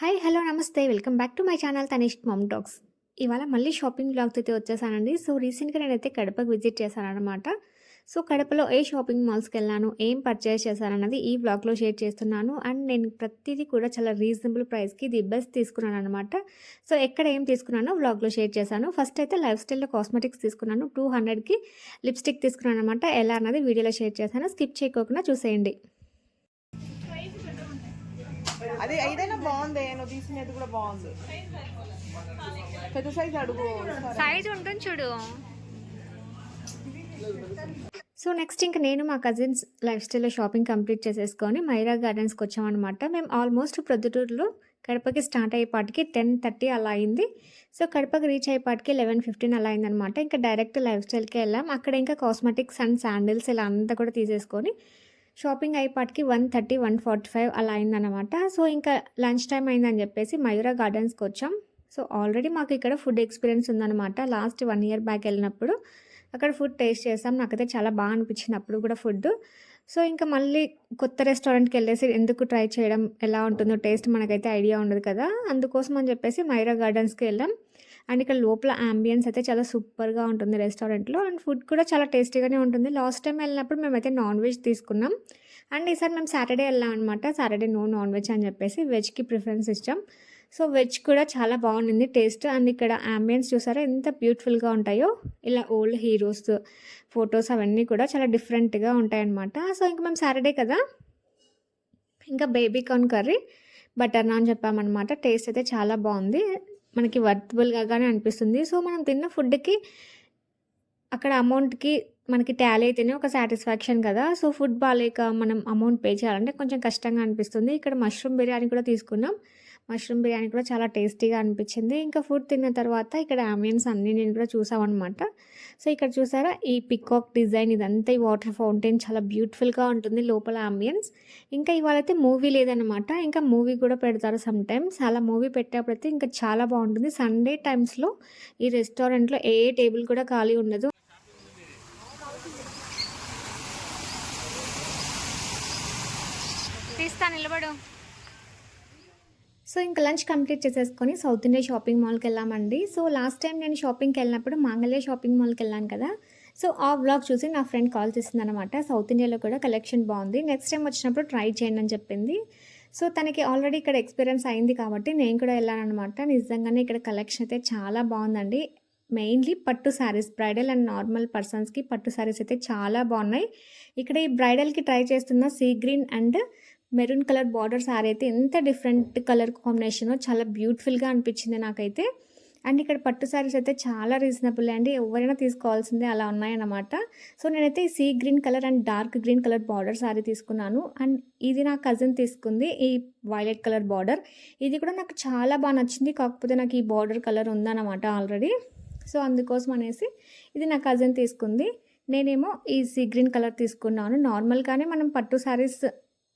Hi hello నమస్తే. Welcome back to my channel Tanishk mom talks ఇవాళ మళ్ళీ shopping blog అయితే వచ్చేసానండి. సో రీసెంట్గా నేనైతే కడపకు విజిట్ చేశానమాట సో కడపలో ఏ షాపింగ్ మాల్స్కి వెళ్ళాను ఏం పర్చేస్ చేశానన్నది ఈ బ్లాగ్లో షేర్ చేస్తున్నాను. అండ్ నేను ప్రతిదీ కూడా చాలా రీజనబుల్ ప్రైస్కి ది బెస్ట్ తీసుకున్నాను అనమాట సో ఎక్కడ ఏం తీసుకున్నానో బ్లాగ్లో షేర్ చేశాను. ఫస్ట్ అయితే లైఫ్ స్టైల్లో కాస్మెటిక్స్ తీసుకున్నాను. టూ హండ్రెడ్కి లిప్స్టిక్ తీసుకున్నాను అనమాట ఎలా అన్నది వీడియోలో షేర్ చేశాను. స్కిప్ చేయకోకుండా చూసేయండి. అది ఏదైనా బాగుంది నువ్వు తీసినది కూడా బాగుంది. పెద్ద సైజ్ అడుగు సైజ్ ఉంటుంది చూడు. సో నెక్స్ట్ ఇంకా నేను మా కజిన్స్ లైఫ్ స్టైల్లో షాపింగ్ కంప్లీట్ చేసేసుకొని మైరా గార్డెన్స్కి వచ్చామన్నమాట. మేము ఆల్మోస్ట్ ప్రొద్దుటూరులో కడపకి స్టార్ట్ అయ్యేపాటికి టెన్ థర్టీ అలా అయింది. సో కడపకి రీచ్ అయ్యేపాటికి లెవెన్ ఫిఫ్టీన్ అలా అయిందనమాట ఇంకా డైరెక్ట్ లైఫ్ స్టైల్కి వెళ్ళాం. అక్కడ ఇంకా కాస్మెటిక్స్ అండ్ శాండిల్స్ ఇలా అంతా కూడా తీసేసుకొని shopping అయ్యేపాటికి one thirty one forty five అలా అయిందనమాట సో ఇంకా లంచ్ టైం అయిందని చెప్పేసి మయూరా గార్డెన్స్కి వచ్చాం. సో ఆల్రెడీ మాకు ఇక్కడ ఫుడ్ ఎక్స్పీరియన్స్ ఉందన్నమాట. లాస్ట్ వన్ ఇయర్ బ్యాక్ వెళ్ళినప్పుడు అక్కడ ఫుడ్ టేస్ట్ చేసాం. నాకైతే చాలా బాగా అనిపించింది అప్పుడు కూడా ఫుడ్. సో ఇంకా మళ్ళీ కొత్త రెస్టారెంట్కి వెళ్ళేసి ఎందుకు ట్రై చేయడం ఎలా ఉంటుందో టేస్ట్ మనకైతే ఐడియా ఉండదు కదా. అందుకోసం అని చెప్పేసి మైరా గార్డెన్స్కి వెళ్ళాం. అండ్ ఇక్కడ లోపల అంబియన్స్ అయితే చాలా సూపర్గా ఉంటుంది రెస్టారెంట్లో అండ్ ఫుడ్ కూడా చాలా టేస్టీగానే ఉంటుంది. లాస్ట్ టైం వెళ్ళినప్పుడు మేమైతే నాన్ వెజ్ తీసుకున్నాం. అండ్ ఈసారి మేము సాటర్డే వెళ్ళాం అనమాట సాటర్డే నో నాన్ వెజ్ అని చెప్పేసి వెజ్కి ప్రిఫరెన్స్ ఇచ్చాం. సో వెజ్ కూడా చాలా బాగుంది టేస్ట్ అండ్ ఇక్కడ అంబియన్స్ చూసారా ఎంత బ్యూటిఫుల్గా ఉంటాయో. ఇలా ఓల్డ్ హీరోస్ ఫొటోస్ అవన్నీ కూడా చాలా డిఫరెంట్గా ఉంటాయన్నమాట సో ఇంకా మేము సాటర్డే కదా. ఇంకా baby corn curry butter naan చెప్పామన్నమాట. Taste అయితే చాలా బాగుంది. మనకి వర్తబుల్గానే అనిపిస్తుంది. సో మనం తిన్న ఫుడ్కి అక్కడ అమౌంట్కి మనకి టాలీ అయితేనే ఒక సాటిస్ఫాక్షన్ కదా. సో ఫుడ్ బాగాలేక మనం అమౌంట్ పే చేయాలంటే కొంచెం కష్టంగా అనిపిస్తుంది. ఇక్కడ మష్రూమ్ బిర్యానీ కూడా తీసుకున్నాం. మష్రూమ్ బిర్యానీ కూడా చాలా టేస్టీగా అనిపించింది. ఇంకా ఫుడ్ తిన్న తర్వాత ఇక్కడ ఆమియన్స్ అన్నీ నేను కూడా చూసామన్నమాట. సో ఇక్కడ చూసారా? ఈ పికాక్ డిజైన్ ఇదంతా ఈ వాటర్ ఫౌంటైన్ చాలా బ్యూటిఫుల్గా ఉంటుంది లోపల ఆంబియన్స్ ఇంకా ఇవాళైతే మూవీ లేదనమాట ఇంకా మూవీ కూడా పెడతారు సమ్ టైమ్స్. అలా మూవీ పెట్టేప్పుడైతే ఇంకా చాలా బాగుంటుంది. సండే టైమ్స్లో ఈ రెస్టారెంట్లో ఏ టేబుల్ కూడా ఖాళీ ఉండదు. తీస్తా నిలబడు. సో ఇంకా లంచ్ కంప్లీట్ చేసేసుకొని సౌత్ ఇండియా షాపింగ్ మాల్కి వెళ్ళామండి. సో లాస్ట్ టైం నేను షాపింగ్కి వెళ్ళినప్పుడు మాంగళ్య షాపింగ్ మాల్కి వెళ్ళాను కదా. సో ఆ బ్లాగ్ చూసి నా ఫ్రెండ్ కాల్ చేసింది అనమాట సౌత్ ఇండియాలో కూడా కలెక్షన్ బాగుంది. నెక్స్ట్ టైం వచ్చినప్పుడు ట్రై చేయండి అని చెప్పింది. సో తనకి ఆల్రెడీ ఇక్కడ ఎక్స్పీరియన్స్ అయింది కాబట్టి నేను కూడా వెళ్ళాను అనమాట నిజంగానే ఇక్కడ కలెక్షన్ అయితే చాలా బాగుందండి. మెయిన్లీ పట్టు శారీస్ బ్రైడల్ అండ్ నార్మల్ పర్సన్స్కి పట్టు శారీస్ అయితే చాలా బాగున్నాయి. ఇక్కడ ఈ బ్రైడల్కి ట్రై చేస్తున్న sea green and maroon colour border sari అయితే ఎంత డిఫరెంట్ కలర్ కాంబినేషన్ చాలా బ్యూటిఫుల్గా అనిపించింది నాకైతే. అండ్ ఇక్కడ పట్టు శారీస్ అయితే చాలా రీజనబుల్ అండి. ఎవరైనా తీసుకోవాల్సిందే అలా ఉన్నాయన్నమాట. సో నేనైతే sea green colour and dark green colour border sari తీసుకున్నాను. అండ్ ఇది నా కజిన్ తీసుకుంది ఈ వైలెట్ కలర్ బార్డర్. ఇది కూడా నాకు చాలా బాగా నచ్చింది. కాకపోతే నాకు ఈ బార్డర్ కలర్ ఉందన్నమాట ఆల్రెడీ. సో అందుకోసం అనేసి ఇది నా కజిన్ తీసుకుంది. నేనేమో ఈ సీ గ్రీన్ కలర్ తీసుకున్నాను. నార్మల్గానే మనం పట్టు శారీస్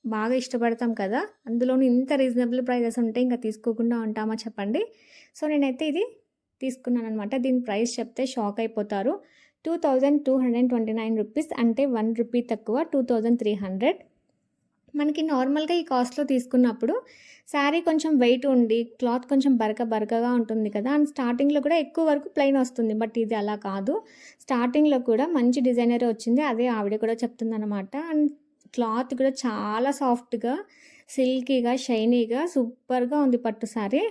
బాగా ఇష్టపడతాం కదా అందులోని ఇంత రీజనబుల్ ప్రైజెస్ ఉంటే ఇంకా తీసుకోకుండా ఉంటామా చెప్పండి? సో నేనైతే ఇది తీసుకున్నాను అనమాట దీని ప్రైస్ చెప్తే షాక్ అయిపోతారు. Two thousand two hundred twenty nine rupees అంటే వన్ రూపీ తక్కువ టూ థౌజండ్ త్రీ హండ్రెడ్. మనకి నార్మల్గా ఈ కాస్ట్లో తీసుకున్నప్పుడు శారీ కొంచెం వెయిట్ ఉండి క్లాత్ కొంచెం బరక బరకగా ఉంటుంది కదా అండ్ స్టార్టింగ్లో కూడా ఎక్కువ వరకు ప్లెయిన్ వస్తుంది బట్ ఇది అలా కాదు. స్టార్టింగ్లో కూడా మంచి డిజైనర్ వచ్చింది అదే ఆవిడ కూడా చెప్తుందన్నమాట. అండ్ క్లాత్ కూడా చాలా సాఫ్ట్గా సిల్కీగా షైనీగా సూపర్గా ఉంది పట్టు శారీ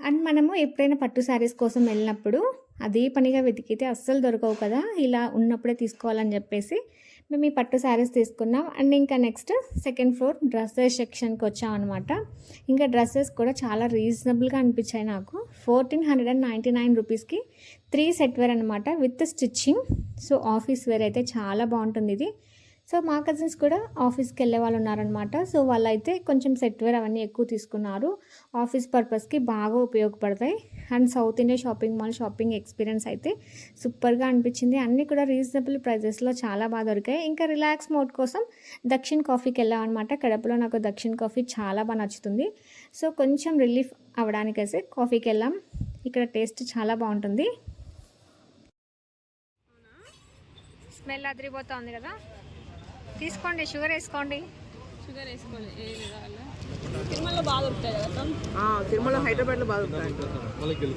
అండ్ మనము ఎప్పుడైనా పట్టు శారీస్ కోసం వెళ్ళినప్పుడు అదే పనిగా వెతికితే అస్సలు దొరకవు కదా. ఇలా ఉన్నప్పుడే తీసుకోవాలని చెప్పేసి మేము ఈ పట్టు శారీస్ తీసుకున్నాం. అండ్ ఇంకా నెక్స్ట్ సెకండ్ ఫ్లోర్ డ్రెస్సెస్ సెక్షన్కి వచ్చాం అనమాట ఇంకా డ్రెస్సెస్ కూడా చాలా రీజనబుల్గా అనిపించాయి నాకు. Fourteen hundred and ninety nine రూపీస్కి త్రీ సెట్ వేర్ అనమాట with stitching. So office wear అయితే చాలా బాగుంటుంది ఇది. సో మా కజిన్స్ కూడా ఆఫీస్కి వెళ్ళే వాళ్ళు ఉన్నారనమాట సో వాళ్ళైతే కొంచెం సెట్వేర్ అవన్నీ ఎక్కువ తీసుకున్నారు. ఆఫీస్ పర్పస్కి బాగా ఉపయోగపడతాయి. And South India shopping mall shopping experience అయితే సూపర్గా అనిపించింది. అన్నీ కూడా రీజనబుల్ ప్రైజెస్లో చాలా బాగా దొరికాయి. ఇంకా రిలాక్స్ మోడ్ కోసం దక్షిణ్ కాఫీకి వెళ్ళామన్నమాట. కడపలో నాకు దక్షిణ్ కాఫీ చాలా బాగా నచ్చుతుంది. సో కొంచెం రిలీఫ్ అవ్వడానికైతే కాఫీకి వెళ్ళాం. ఇక్కడ టేస్ట్ చాలా బాగుంటుంది. స్మెల్ అదిరిపోతుంది కదా? తీసుకోండి షుగర్ వేసుకోండి. షుగర్ కావాలా తిరుమలలో బాగా దొరుకుతాయి కదా ఆ, తిరుమల హైదరాబాద్లో బాగా దొరుకుతాయి.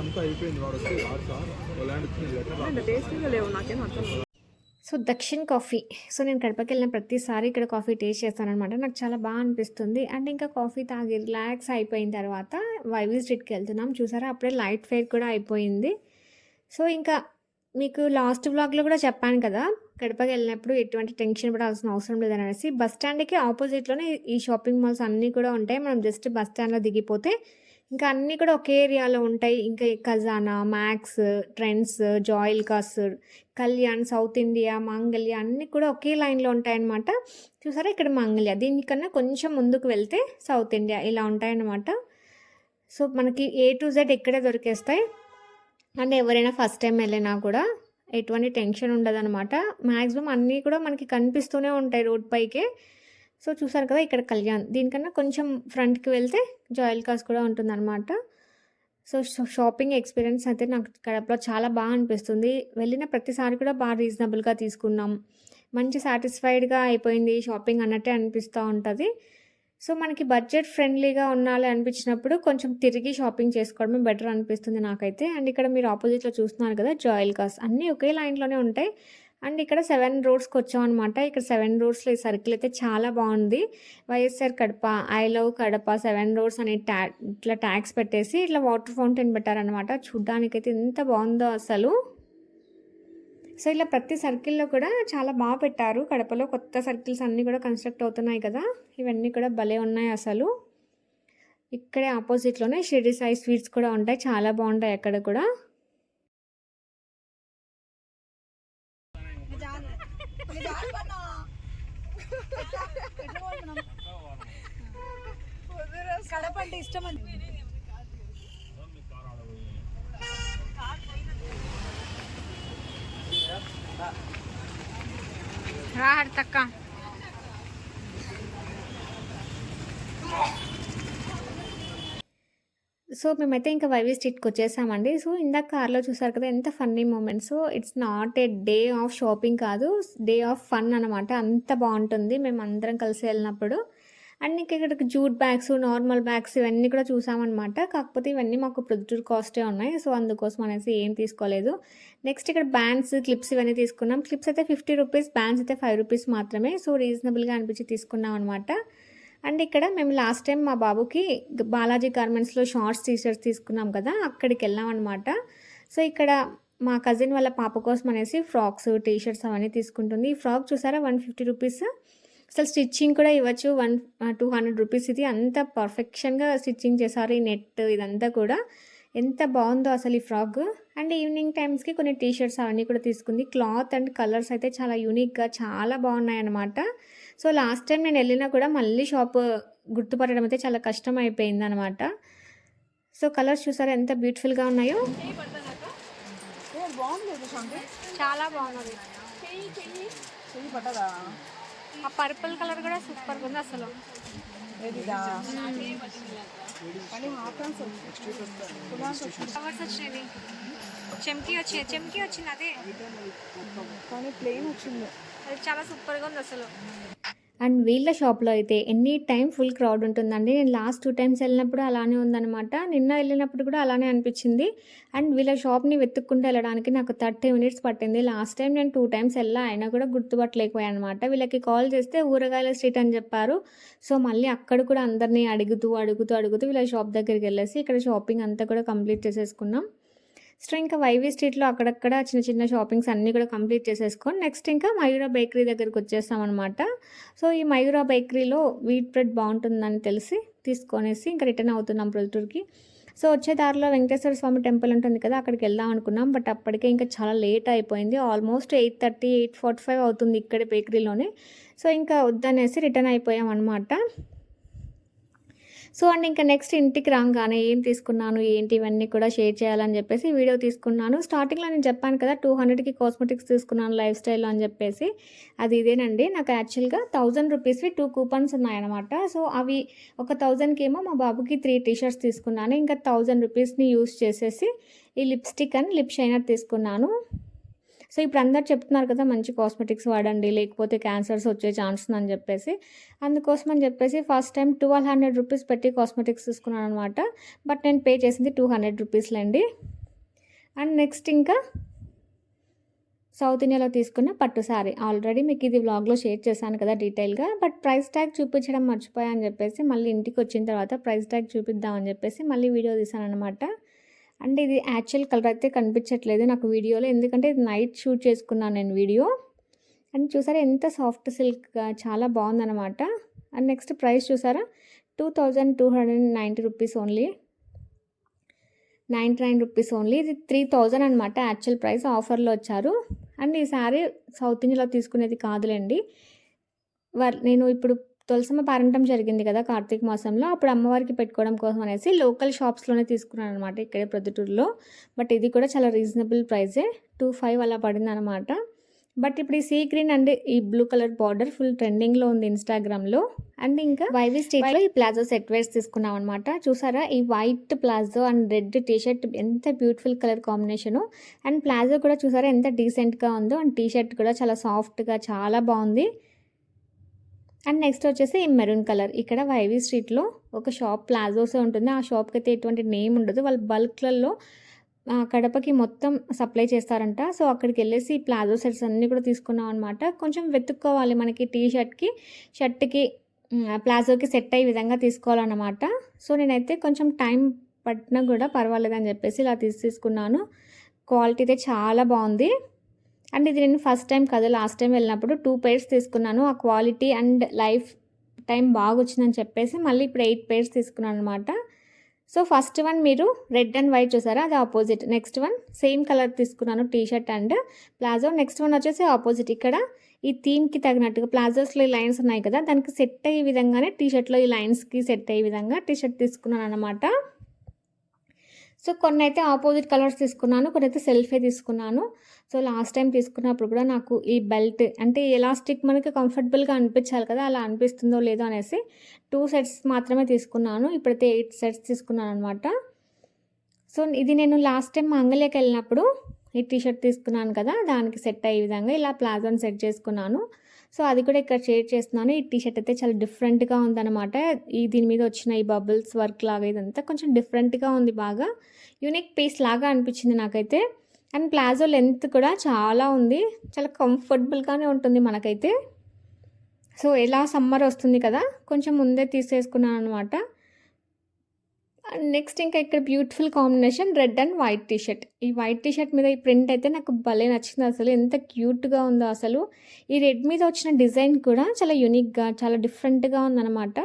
అంతా అయిపోయింది వాడు వచ్చి టేస్టీగా లేవు నాకేం అర్థం. సో దక్షిణ్ కాఫీ. సో నేను కడపకి వెళ్ళిన ప్రతిసారి ఇక్కడ కాఫీ టేస్ట్ చేస్తానమాట నాకు చాలా బాగా అనిపిస్తుంది. అండ్ ఇంకా కాఫీ తాగి రిలాక్స్ అయిపోయిన తర్వాత వైవి స్ట్రీట్కి వెళ్తున్నాం. చూసారా? అప్పుడే లైట్ ఫెయిర్ కూడా అయిపోయింది. సో ఇంకా మీకు లాస్ట్ వ్లాగ్లో కూడా చెప్పాను కదా కడపకి వెళ్ళినప్పుడు ఎటువంటి టెన్షన్ పడాల్సిన అవసరం లేదని అనేసి బస్ స్టాండ్కి ఆపోజిట్లోనే ఈ షాపింగ్ మాల్స్ అన్నీ కూడా ఉంటాయి. మనం జస్ట్ బస్ స్టాండ్లో దిగిపోతే ఇంకా అన్నీ కూడా ఒకే ఏరియాలో ఉంటాయి. ఇంకా ఖజానా మ్యాక్స్ ట్రెండ్స్ జాయిల్ కాస్ కళ్యాణ్ సౌత్ ఇండియా మాంగళ్య అన్నీ కూడా ఒకే లైన్లో ఉంటాయన్నమాట. చూసారా ఇక్కడ మంగళ్య? దీనికన్నా కొంచెం ముందుకు వెళ్తే సౌత్ ఇండియా ఇలా ఉంటాయన్నమాట. సో మనకి ఏ టు జెడ్ ఇక్కడే దొరికేస్తాయి? అండ్ ఎవరైనా ఫస్ట్ టైం వెళ్ళినా కూడా ఎటువంటి టెన్షన్ ఉండదన్నమాట. మ్యాక్సిమం అన్నీ కూడా మనకి కనిపిస్తూనే ఉంటాయి రోడ్ పైకే. సో చూసారు కదా ఇక్కడ కళ్యాణ్. దీనికన్నా కొంచెం ఫ్రంట్కి వెళ్తే జాయిల్ కాస్ కూడా ఉంటుందన్నమాట. సో షాపింగ్ ఎక్స్పీరియన్స్ అయితే నాకు కడపలో చాలా బాగా అనిపిస్తుంది. వెళ్ళిన ప్రతిసారి కూడా బాగా రీజనబుల్గా తీసుకున్నాం. మంచి సాటిస్ఫైడ్గా అయిపోయింది షాపింగ్ అన్నట్టే అనిపిస్తూ ఉంటుంది. సో మనకి బడ్జెట్ ఫ్రెండ్లీగా ఉండాలి అనిపించినప్పుడు కొంచెం తిరిగి షాపింగ్ చేసుకోవడమే బెటర్ అనిపిస్తుంది నాకైతే. అండ్ ఇక్కడ మీరు ఆపోజిట్లో చూస్తున్నారు కదా జాయిల్ కాస్ అన్నీ ఒకే లైన్లోనే ఉంటాయి. అండ్ ఇక్కడ సెవెన్ రోడ్స్కి వచ్చాం అనమాట ఇక్కడ సెవెన్ రోడ్స్లో ఈ సర్కిల్ అయితే చాలా బాగుంది. YSR Kadapa I love Kadapa seven roads అనే ట్యా ఇట్లా ట్యాగ్స్ పెట్టేసి ఇట్లా వాటర్ ఫౌంటైన్ పెట్టారనమాట చూడ్డానికైతే ఎంత బాగుందో అసలు. సో ఇలా ప్రతి సర్కిల్లో కూడా చాలా బాగా పెట్టారు. కడపలో కొత్త సర్కిల్స్ అన్నీ కూడా కన్స్ట్రక్ట్ అవుతున్నాయి కదా. ఇవన్నీ కూడా భలే ఉన్నాయి అసలు. ఇక్కడే ఆపోజిట్లోనే షిరిడి సాయి స్వీట్స్ కూడా ఉంటాయి. చాలా బాగుంటాయి అక్కడ కూడా. కడప అంటే ఇష్టం అని రా హరితక్క సో మేమైతే ఇంకా వైవి స్ట్రీట్కి వచ్చేసామండి. సో ఇందాక కార్లో చూసారు కదా ఎంత funny moment so it's not a day of shopping కాదు. డే ఆఫ్ ఫన్ అనమాట అంత బాగుంటుంది. మేము అందరం కలిసి వెళ్ళినప్పుడు. అండ్ ఇంకా ఇక్కడ జూట్ బ్యాగ్స్ నార్మల్ బ్యాగ్స్ ఇవన్నీ కూడా చూసామన్నమాట. కాకపోతే ఇవన్నీ మాకు ప్రొద్దుటూర్ కాస్టే ఉన్నాయి. సో అందుకోసం అనేసి ఏం తీసుకోలేదు. నెక్స్ట్ ఇక్కడ బ్యాండ్స్ క్లిప్స్ ఇవన్నీ తీసుకున్నాం. క్లిప్స్ అయితే ఫిఫ్టీ రూపీస్ బ్యాండ్స్ అయితే ఫైవ్ రూపీస్ మాత్రమే. సో రీజనబుల్గా అనిపించి తీసుకున్నాం అనమాట అండ్ ఇక్కడ మేము లాస్ట్ టైం మా బాబుకి బాలాజీ గార్మెంట్స్లో షార్ట్స్ టీషర్ట్స్ తీసుకున్నాం కదా అక్కడికి వెళ్ళాం అనమాట సో ఇక్కడ మా కజిన్ వాళ్ళ పాప కోసం అనేసి ఫ్రాక్స్ టీషర్ట్స్ అవన్నీ తీసుకుంటుంది. ఈ ఫ్రాక్ చూసారా? One fifty rupees. అసలు స్టిచ్చింగ్ కూడా ఇవ్వచ్చు. వన్ టూ హండ్రెడ్ రూపీస్ ఇది. అంత పర్ఫెక్షన్గా స్టిచ్చింగ్ చేశారు ఈ నెట్ ఇదంతా కూడా. ఎంత బాగుందో అసలు ఈ ఫ్రాక్. అండ్ ఈవినింగ్ టైమ్స్కి కొన్ని టీ షర్ట్స్ అవన్నీ కూడా తీసుకుంది. క్లాత్ అండ్ కలర్స్ అయితే చాలా యూనిక్గా చాలా బాగున్నాయి అన్నమాట సో లాస్ట్ టైం నేను వెళ్ళినా కూడా మళ్ళీ షాప్ గుర్తుపట్టడం అయితే చాలా కష్టం అయిపోయింది అనమాట సో కలర్స్ చూసారా ఎంత బ్యూటిఫుల్గా ఉన్నాయో? చాలా బాగున్నది. చెయ్యి పట్టదా? ఆ పర్పుల్ కలర్ కూడా సూపర్ ఉంది అసలు. ఫ్లవర్స్ వచ్చినవి చెమ్కి వచ్చి చెమ్కి వచ్చింది అదే. కానీ ప్లెయిన్ వచ్చింది. అది చాలా సూపర్గా ఉంది అసలు. అండ్ వీళ్ళ షాప్లో అయితే ఎనీ టైం ఫుల్ క్రౌడ్ ఉంటుందండి. నేను లాస్ట్ టూ టైమ్స్ వెళ్ళినప్పుడు అలానే ఉందన్నమాట. నిన్న వెళ్ళినప్పుడు కూడా అలానే అనిపించింది. అండ్ వీళ్ళ షాప్ని వెతుక్కుంటూ వెళ్ళడానికి నాకు థర్టీ మినిట్స్ పట్టింది. లాస్ట్ టైం నేను టూ టైమ్స్ వెళ్ళా అయినా కూడా గుర్తుపట్టలేకపోయాను అనమాట వీళ్ళకి కాల్ చేస్తే ఊరగాయల స్ట్రీట్ అని చెప్పారు. సో మళ్ళీ అక్కడ కూడా అందరినీ అడుగుతూ అడుగుతూ అడుగుతూ వీళ్ళ షాప్ దగ్గరికి వెళ్ళేసి ఇక్కడ షాపింగ్ అంతా కూడా కంప్లీట్ చేసేసుకున్నాం. సో ఇంకా వైవి స్ట్రీట్లో అక్కడక్కడ చిన్న చిన్న షాపింగ్స్ అన్నీ కూడా కంప్లీట్ చేసేసుకొని నెక్స్ట్ ఇంకా మయూరా బేకరీ దగ్గరికి వచ్చేస్తామన్నమాట. సో ఈ మయూరా బేకరీలో వీట్ బ్రెడ్ బాగుంటుందని తెలిసి తీసుకొనేసి ఇంకా రిటర్న్ అవుతున్నాం ప్రొద్దుటూరుకి. సో వచ్చే దారిలో వెంకటేశ్వర స్వామి టెంపుల్ ఉంటుంది కదా అక్కడికి వెళ్దాం అనుకున్నాం. బట్ అప్పటికే ఇంకా చాలా లేట్ అయిపోయింది. Almost eight thirty eight forty five అవుతుంది ఇక్కడ బేకరీలోనే. సో ఇంకా వద్దనేసి రిటర్న్ అయిపోయాం అనమాట సో అండ్ ఇంకా నెక్స్ట్ ఇంటికి రాగానే ఏం తీసుకున్నాను ఏంటి ఇవన్నీ కూడా షేర్ చేయాలని చెప్పేసి వీడియో తీసుకున్నాను. స్టార్టింగ్లో నేను చెప్పాను కదా టూ హండ్రెడ్కి కాస్మెటిక్స్ తీసుకున్నాను లైఫ్ స్టైల్ అని చెప్పేసి. అది ఇదేనండి. నాకు యాక్చువల్గా థౌజండ్ రూపీస్వి టూ కూపన్స్ ఉన్నాయన్నమాట. సో అవి ఒక థౌజండ్కి ఏమో మా బాబుకి త్రీ టీషర్ట్స్ తీసుకున్నాను. ఇంకా థౌజండ్ రూపీస్ని యూస్ చేసేసి ఈ లిప్స్టిక్ అని లిప్ షైనర్ తీసుకున్నాను. సో ఇప్పుడు అందరు చెప్తున్నారు కదా మంచి కాస్మెటిక్స్ వాడండి లేకపోతే క్యాన్సర్స్ వచ్చే ఛాన్స్ ఉందని చెప్పేసి. అందుకోసం అని చెప్పేసి first time twelve hundred rupees పెట్టి కాస్మెటిక్స్ తీసుకున్నాను అనమాట బట్ నేను పే చేసింది టూ హండ్రెడ్ రూపీస్లండి అండ్ నెక్స్ట్ ఇంకా సౌత్ ఇండియాలో తీసుకున్న పట్టు సారీ ఆల్రెడీ మీకు ఇది వ్లాగ్లో షేర్ చేశాను కదా డీటెయిల్గా బట్ ప్రైస్ ట్యాగ్ చూపించడం మర్చిపోయా అని చెప్పేసి మళ్ళీ ఇంటికి వచ్చిన తర్వాత ప్రైస్ ట్యాగ్ చూపిద్దామని చెప్పేసి మళ్ళీ వీడియో తీసాను అనమాట అండ్ ఇది యాక్చువల్ కలర్ అయితే కనిపించట్లేదు నాకు వీడియోలో. ఎందుకంటే ఇది నైట్ షూట్ చేసుకున్నాను నేను వీడియో. అండ్ చూసారా ఎంత సాఫ్ట్ సిల్క్గా చాలా బాగుందన్నమాట. అండ్ నెక్స్ట్ ప్రైస్ చూసారా? Two thousand two hundred ninety rupees only ninety nine rupees only ఇది త్రీ థౌజండ్ అనమాట యాక్చువల్ ప్రైస్ ఆఫర్లో వచ్చారు. అండ్ ఈ శారీ సౌత్ ఇండియాలో తీసుకునేది కాదులేండి. వర్ నేను ఇప్పుడు తులసమ్మ పారంటం జరిగింది కదా కార్తీక మాసంలో. అప్పుడు అమ్మవారికి పెట్టుకోవడం కోసం అనేసి లోకల్ షాప్స్లోనే తీసుకున్నాను అనమాట ఇక్కడే ప్రొద్దుటూరులో. బట్ ఇది కూడా చాలా రీజనబుల్ ప్రైజే. టూ ఫైవ్ అలా పడింది అనమాట బట్ ఇప్పుడు ఈ సీ గ్రీన్ అండ్ ఈ బ్లూ కలర్ బార్డర్ ఫుల్ ట్రెండింగ్లో ఉంది ఇన్స్టాగ్రామ్లో. అండ్ ఇంకా వైవి స్ట్రీట్లో ఈ ప్లాజో సెట్ వేర్స్ తీసుకున్నాం అనమాట చూసారా? ఈ white palazzo and red T shirt ఎంత beautiful colour combination. And palazzo కూడా చూసారా ఎంత డీసెంట్గా ఉందో. అండ్ టీషర్ట్ కూడా చాలా సాఫ్ట్గా చాలా బాగుంది. అండ్ నెక్స్ట్ వచ్చేసి ఈ మెరూన్ కలర్. ఇక్కడ వైవీ స్ట్రీట్లో ఒక షాప్ ప్లాజోసే ఉంటుంది. ఆ షాప్కి అయితే ఎటువంటి నేమ్ ఉండదు. వాళ్ళు బల్క్లలో కడపకి మొత్తం సప్లై చేస్తారంట. సో అక్కడికి వెళ్ళేసి ప్లాజో సెట్స్ అన్నీ కూడా తీసుకున్నాం అనమాట కొంచెం వెతుక్కోవాలి మనకి టీ షర్ట్కి షర్ట్కి ప్లాజోకి సెట్ అయ్యే విధంగా తీసుకోవాలన్నమాట. సో నేనైతే కొంచెం టైం పట్టినా కూడా పర్వాలేదని చెప్పేసి ఇలా తీసి తీసుకున్నాను. క్వాలిటీ అయితే చాలా బాగుంది. అండ్ ఇది నేను ఫస్ట్ టైం కదా లాస్ట్ టైం వెళ్ళినప్పుడు టూ పేర్స్ తీసుకున్నాను. ఆ క్వాలిటీ అండ్ లైఫ్ టైం బాగా వచ్చిందని చెప్పేసి మళ్ళీ ఇప్పుడు ఎయిట్ పేర్స్ తీసుకున్నాను అనమాట సో ఫస్ట్ వన్ మీరు రెడ్ అండ్ వైట్ చూసారా? అది opposite. Next one same colour తీసుకున్నాను T shirt and palazzo. Next one వచ్చేసి ఆపోజిట్. ఇక్కడ ఈ థీమ్కి తగినట్టుగా ప్లాజోస్లో ఈ లైన్స్ ఉన్నాయి కదా దానికి సెట్ అయ్యే విధంగానే టీ షర్ట్లో ఈ లైన్స్కి సెట్ అయ్యే విధంగా టీ షర్ట్ తీసుకున్నాను అనమాట సో కొన్ని అయితే ఆపోజిట్ కలర్స్ తీసుకున్నాను కొన్ని అయితే సెల్ఫే తీసుకున్నాను. సో లాస్ట్ టైం తీసుకున్నప్పుడు కూడా నాకు ఈ బెల్ట్ అంటే ఎలాస్టిక్ మనకి కంఫర్టబుల్గా అనిపించాలి కదా అలా అనిపిస్తుందో లేదో అనేసి టూ సెట్స్ మాత్రమే తీసుకున్నాను. ఇప్పుడైతే ఎయిట్ సెట్స్ తీసుకున్నాను అనమాట సో ఇది నేను లాస్ట్ టైం మంగళకి వెళ్ళినప్పుడు ఈ టీషర్ట్ తీసుకున్నాను కదా దానికి సెట్ అయ్యే విధంగా ఇలా ప్లాజోని సెట్ చేసుకున్నాను. సో అది కూడా ఇక్కడ షేర్ చేస్తున్నాను. ఈ టీ షర్ట్ అయితే చాలా డిఫరెంట్గా ఉందన్నమాట. ఈ దీని మీద వచ్చిన ఈ బబుల్స్ వర్క్ లాగా ఇదంతా కొంచెం డిఫరెంట్గా ఉంది బాగా. యూనిక్ పీస్ లాగా అనిపించింది నాకైతే. అండ్ ప్లాజో లెంత్ కూడా చాలా ఉంది. చాలా కంఫర్టబుల్గానే ఉంటుంది మనకైతే. సో ఎలా సమ్మర్ వస్తుంది కదా కొంచెం ముందే తీసేసుకున్నాను అనమాట నెక్స్ట్ ఇంకా ఇక్కడ beautiful combination red and white T shirt ఈ వైట్ టీషర్ట్ మీద ఈ ప్రింట్ అయితే నాకు భలే నచ్చింది అసలు. ఎంత క్యూట్గా ఉందో అసలు. ఈ రెడ్ మీద వచ్చిన డిజైన్ కూడా చాలా యూనిక్గా చాలా డిఫరెంట్గా ఉందన్నమాట.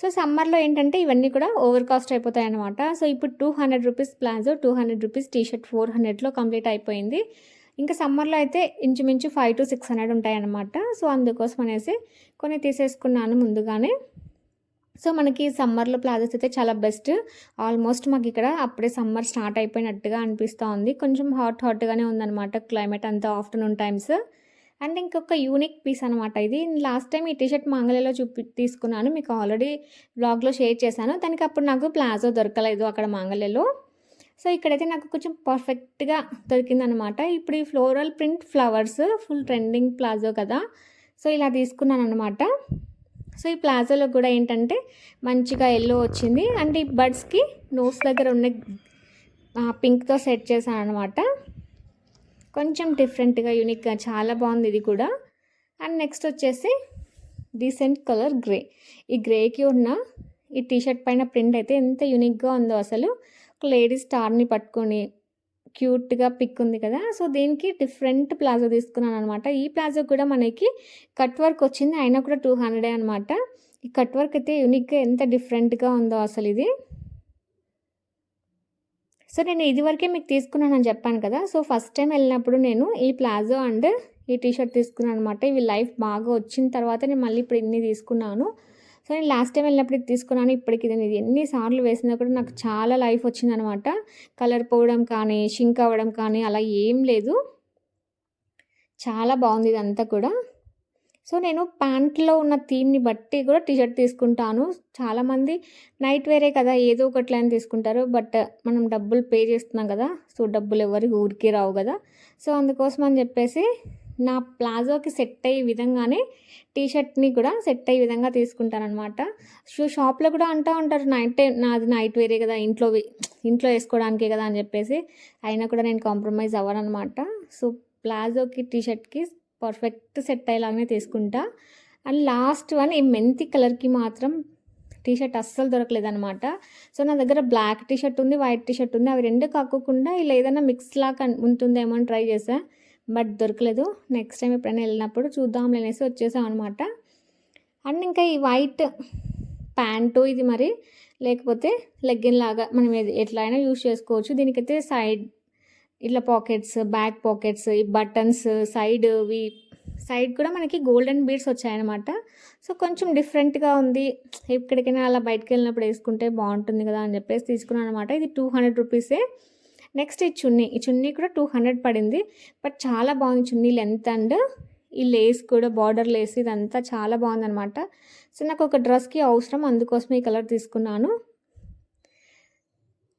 సో సమ్మర్లో ఏంటంటే ఇవన్నీ కూడా ఓవర్ కాస్ట్ అయిపోతాయి అనమాట సో ఇప్పుడు two hundred rupees palazzo two hundred rupees T shirt four హండ్రెడ్లో కంప్లీట్ అయిపోయింది. ఇంకా సమ్మర్లో అయితే ఇంచుమించు ఫైవ్ టు సిక్స్ హండ్రెడ్ ఉంటాయి అనమాట సో అందుకోసం అనేసి కొన్ని తీసేసుకున్నాను ముందుగానే. సో మనకి సమ్మర్లో ప్లాజోస్ అయితే చాలా బెస్ట్. ఆల్మోస్ట్ మాకు ఇక్కడ అప్పుడే సమ్మర్ స్టార్ట్ అయిపోయినట్టుగా అనిపిస్తూ ఉంది. కొంచెం హాట్ హాట్గానే ఉందన్నమాట క్లైమేట్ అంతా ఆఫ్టర్నూన్ టైమ్స్. అండ్ ఇంకొక యూనిక్ పీస్ అనమాట ఇది. లాస్ట్ టైం ఈ టీషర్ట్ మాంగళ్యలో చూపి తీసుకున్నాను. మీకు ఆల్రెడీ బ్లాగ్లో షేర్ చేశాను. దానికి అప్పుడు నాకు ప్లాజో దొరకలేదు అక్కడ మాంగళ్యలో. సో ఇక్కడైతే నాకు కొంచెం పర్ఫెక్ట్గా దొరికిందనమాట ఇప్పుడు ఈ floral print flowers full trending palazzo కదా. సో ఇలా తీసుకున్నాను అనమాట సో ఈ ప్లాజోలో కూడా ఏంటంటే మంచిగా ఎల్లో వచ్చింది. అండ్ ఈ బడ్స్కి నోస్ దగ్గర ఉన్న పింక్తో సెట్ చేశాను అనమాట కొంచెం డిఫరెంట్గా యూనిక్గా చాలా బాగుంది ఇది కూడా. అండ్ నెక్స్ట్ వచ్చేసి డీసెంట్ కలర్ గ్రే. ఈ గ్రేకి ఉన్న ఈ టీషర్ట్ పైన ప్రింట్ అయితే ఎంత యూనిక్గా ఉందో అసలు. ఒక లేడీస్ స్టార్ని పట్టుకొని క్యూట్గా పిక్ ఉంది కదా సో దీనికి డిఫరెంట్ ప్లాజో తీసుకున్నాను అనమాట ఈ ప్లాజో కూడా మనకి కట్ వర్క్ వచ్చింది అయినా కూడా టూ హండ్రెడే అనమాట ఈ కట్ వర్క్ అయితే యూనిక్గా ఎంత డిఫరెంట్గా ఉందో అసలు ఇది. సో నేను ఇదివరకే మీకు తీసుకున్నానని చెప్పాను కదా సో ఫస్ట్ టైం వెళ్ళినప్పుడు నేను ఈ ప్లాజో అండ్ ఈ టీషర్ట్ తీసుకున్నాను అనమాట ఇవి లైఫ్ బాగా వచ్చిన తర్వాత నేను మళ్ళీ ఇప్పుడు ఇన్ని తీసుకున్నాను. సో నేను లాస్ట్ టైం వెళ్ళినప్పుడు ఇది తీసుకున్నాను ఇప్పటికి ఇది ఇది ఎన్నిసార్లు వేసినా కూడా నాకు చాలా లైఫ్ వచ్చిందనమాట కలర్ పోవడం కానీ షింక్ అవ్వడం కానీ అలా ఏం లేదు. చాలా బాగుంది ఇదంతా కూడా. సో నేను ప్యాంట్లో ఉన్న థీమ్ని బట్టి కూడా టీషర్ట్ తీసుకుంటాను. చాలామంది నైట్ వేరే కదా ఏదో ఒకటి అని తీసుకుంటారు. బట్ మనం డబ్బులు పే చేస్తున్నాం కదా సో డబ్బులు ఎవరికి ఊరికే రావు కదా. సో అందుకోసం అని చెప్పేసి నా ప్లాజోకి సెట్ అయ్యే విధంగానే టీ షర్ట్ని కూడా సెట్ అయ్యే విధంగా తీసుకుంటాను అనమాట షూ షాప్లో కూడా అంటూ ఉంటారు నైట్ టైం నాది నైట్ వేరే కదా ఇంట్లో ఇంట్లో వేసుకోవడానికే కదా అని చెప్పేసి. అయినా కూడా నేను కాంప్రమైజ్ అవ్వను అనమాట సో ప్లాజోకి టీషర్ట్కి పర్ఫెక్ట్ సెట్ అయ్యేలాగానే తీసుకుంటా. అండ్ లాస్ట్ వన్ ఈ మెంతి కలర్కి మాత్రం టీషర్ట్ అస్సలు దొరకలేదనమాట సో నా దగ్గర బ్లాక్ టీషర్ట్ ఉంది వైట్ టీషర్ట్ ఉంది. అవి రెండు కాకుండా ఇలా ఏదైనా మిక్స్ లాగా ఉంటుందేమో అని ట్రై చేసా బట్ దొరకలేదు. నెక్స్ట్ టైం ఎప్పుడైనా వెళ్ళినప్పుడు చూద్దాం అనేసి వచ్చేసాం అనమాట అండ్ ఇంకా ఈ వైట్ ప్యాంటు ఇది మరి లేకపోతే లెగ్గిన్ లాగా మనం ఎట్లా అయినా యూజ్ చేసుకోవచ్చు. దీనికైతే సైడ్ ఇట్లా పాకెట్స్ బ్యాక్ పాకెట్స్ ఈ బటన్స్ సైడ్ వి సైడ్ కూడా మనకి గోల్డెన్ బీడ్స్ వచ్చాయన్నమాట. సో కొంచెం డిఫరెంట్గా ఉంది. ఎక్కడికైనా అలా బయటకు వెళ్ళినప్పుడు వేసుకుంటే బాగుంటుంది కదా అని చెప్పేసి తీసుకున్నాను అనమాట ఇది టూ హండ్రెడ్ రూపీసే నెక్స్ట్ ఈ చున్నీ. ఈ చున్నీ కూడా టూ హండ్రెడ్ పడింది. బట్ చాలా బాగుంది చున్నీ లెంత్ అండ్ ఈ లేస్ కూడా బార్డర్ లేస్ ఇదంతా చాలా బాగుందనమాట సో నాకు ఒక డ్రెస్కి అవసరం అందుకోసం ఈ కలర్ తీసుకున్నాను.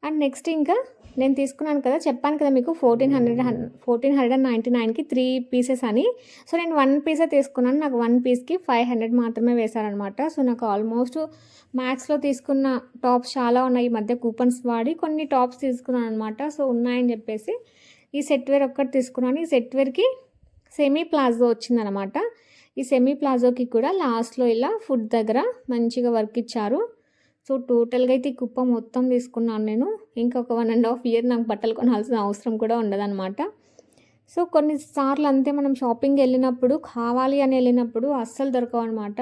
అండ్ నెక్స్ట్ ఇంకా నేను తీసుకున్నాను కదా చెప్పాను కదా మీకు fourteen hundred fourteen hundred and ninety నైన్కి త్రీ పీసెస్ అని. సో నేను వన్ పీసే తీసుకున్నాను నాకు వన్ పీస్కి ఫైవ్ హండ్రెడ్ మాత్రమే వేశారనమాట సో నాకు ఆల్మోస్ట్ మ్యాక్స్లో తీసుకున్న టాప్స్ చాలా ఉన్నాయి ఈ మధ్య కూపన్స్ వాడి కొన్ని టాప్స్ తీసుకున్నాను అనమాట సో ఉన్నాయని చెప్పేసి ఈ సెట్ వేర్ ఒక్కటి తీసుకున్నాను. ఈ సెట్ వేర్కి సెమీ ప్లాజో వచ్చిందనమాట ఈ సెమీ ప్లాజోకి కూడా లాస్ట్లో ఇలా ఫుడ్ దగ్గర మంచిగా వర్క్ ఇచ్చారు. సో టోటల్గా అయితే ఈ కుప్ప మొత్తం తీసుకున్నాను నేను. ఇంకొక వన్ అండ్ హాఫ్ ఇయర్ నాకు బట్టలు కొనాల్సిన అవసరం కూడా ఉండదన్నమాట. సో కొన్నిసార్లు అంతే మనం షాపింగ్ వెళ్ళినప్పుడు కావాలి అని వెళ్ళినప్పుడు అస్సలు దొరకవు అనమాట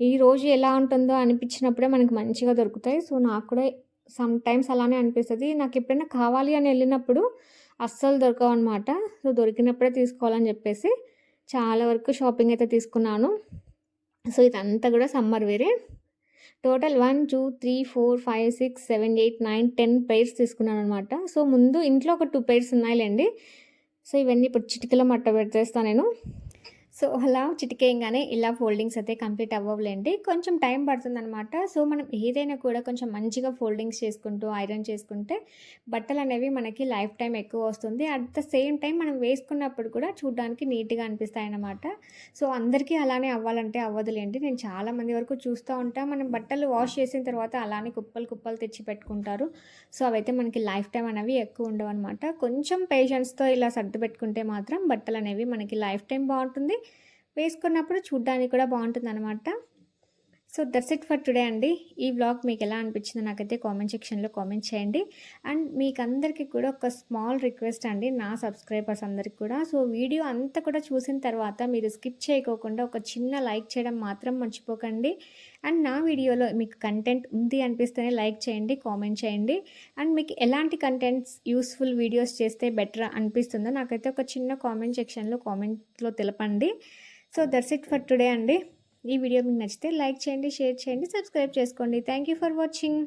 ఈ రోజు ఎలా ఉంటుందో అనిపించినప్పుడే మనకి మంచిగా దొరుకుతాయి. సో నాకు కూడా సమ్ టైమ్స్ అలానే అనిపిస్తుంది. నాకు ఎప్పుడైనా కావాలి అని వెళ్ళినప్పుడు అస్సలు దొరకవు అనమాట సో దొరికినప్పుడే తీసుకోవాలని చెప్పేసి చాలా వరకు షాపింగ్ అయితే తీసుకున్నాను. సో ఇదంతా కూడా సమ్మర్ వేరే. Total one two three four five six seven eight nine ten pairs తీసుకున్నాను అనమాట సో ముందు ఇంట్లో ఒక టూ పెయిర్స్ ఉన్నాయిలేండి. సో ఇవన్నీ ఇప్పుడు చిటికలో మట్ట పెట్టేస్తాను నేను. సో అలా చిటికేయంగానే ఇలా ఫోల్డింగ్స్ అయితే కంప్లీట్ అవ్వలేండి కొంచెం టైం పడుతుందన్నమాట. సో మనం ఏదైనా కూడా కొంచెం మంచిగా ఫోల్డింగ్స్ చేసుకుంటూ ఐరన్ చేసుకుంటే బట్టలు అనేవి మనకి లైఫ్ టైం ఎక్కువ వస్తుంది. అట్ ద సేమ్ టైం మనం వేసుకున్నప్పుడు కూడా చూడడానికి నీట్గా అనిపిస్తాయి అన్నమాట సో అందరికీ అలానే అవ్వాలంటే అవ్వదులేండి. నేను చాలా మంది వరకు చూస్తూ ఉంటా. మనం బట్టలు వాష్ చేసిన తర్వాత అలానే కుప్పలు కుప్పలు తెచ్చి పెట్టుకుంటారు. సో అవైతే మనకి లైఫ్ టైం అనేవి ఎక్కువ ఉండవు అనమాట కొంచెం పేషెన్స్తో ఇలా సర్దు పెట్టుకుంటే మాత్రం బట్టలు అనేవి మనకి లైఫ్ టైం బాగుంటుంది. వేసుకున్నప్పుడు చూడ్డానికి కూడా బాగుంటుంది అనమాట so that's it for today అండి. ఈ వ్లాగ్ మీకు ఎలా అనిపించిందో నాకైతే కామెంట్ సెక్షన్లో కామెంట్ చేయండి. అండ్ మీకు అందరికీ కూడా ఒక స్మాల్ రిక్వెస్ట్ అండి. నా సబ్స్క్రైబర్స్ అందరికీ కూడా. సో వీడియో అంతా కూడా చూసిన తర్వాత మీరు స్కిప్ చేయకోకుండా ఒక చిన్న లైక్ చేయడం మాత్రం మర్చిపోకండి. అండ్ నా వీడియోలో మీకు కంటెంట్ ఉంది అనిపిస్తేనే లైక్ చేయండి కామెంట్ చేయండి. అండ్ మీకు ఎలాంటి కంటెంట్స్ యూస్ఫుల్ వీడియోస్ చేస్తే బెటర్ అనిపిస్తుందో నాకైతే ఒక చిన్న కామెంట్ సెక్షన్లో కామెంట్లో తెలపండి. So that's it for today అండి. ఈ వీడియో మీకు నచ్చితే లైక్ చేయండి షేర్ చేయండి సబ్స్క్రైబ్ చేసుకోండి. Thank you for watching.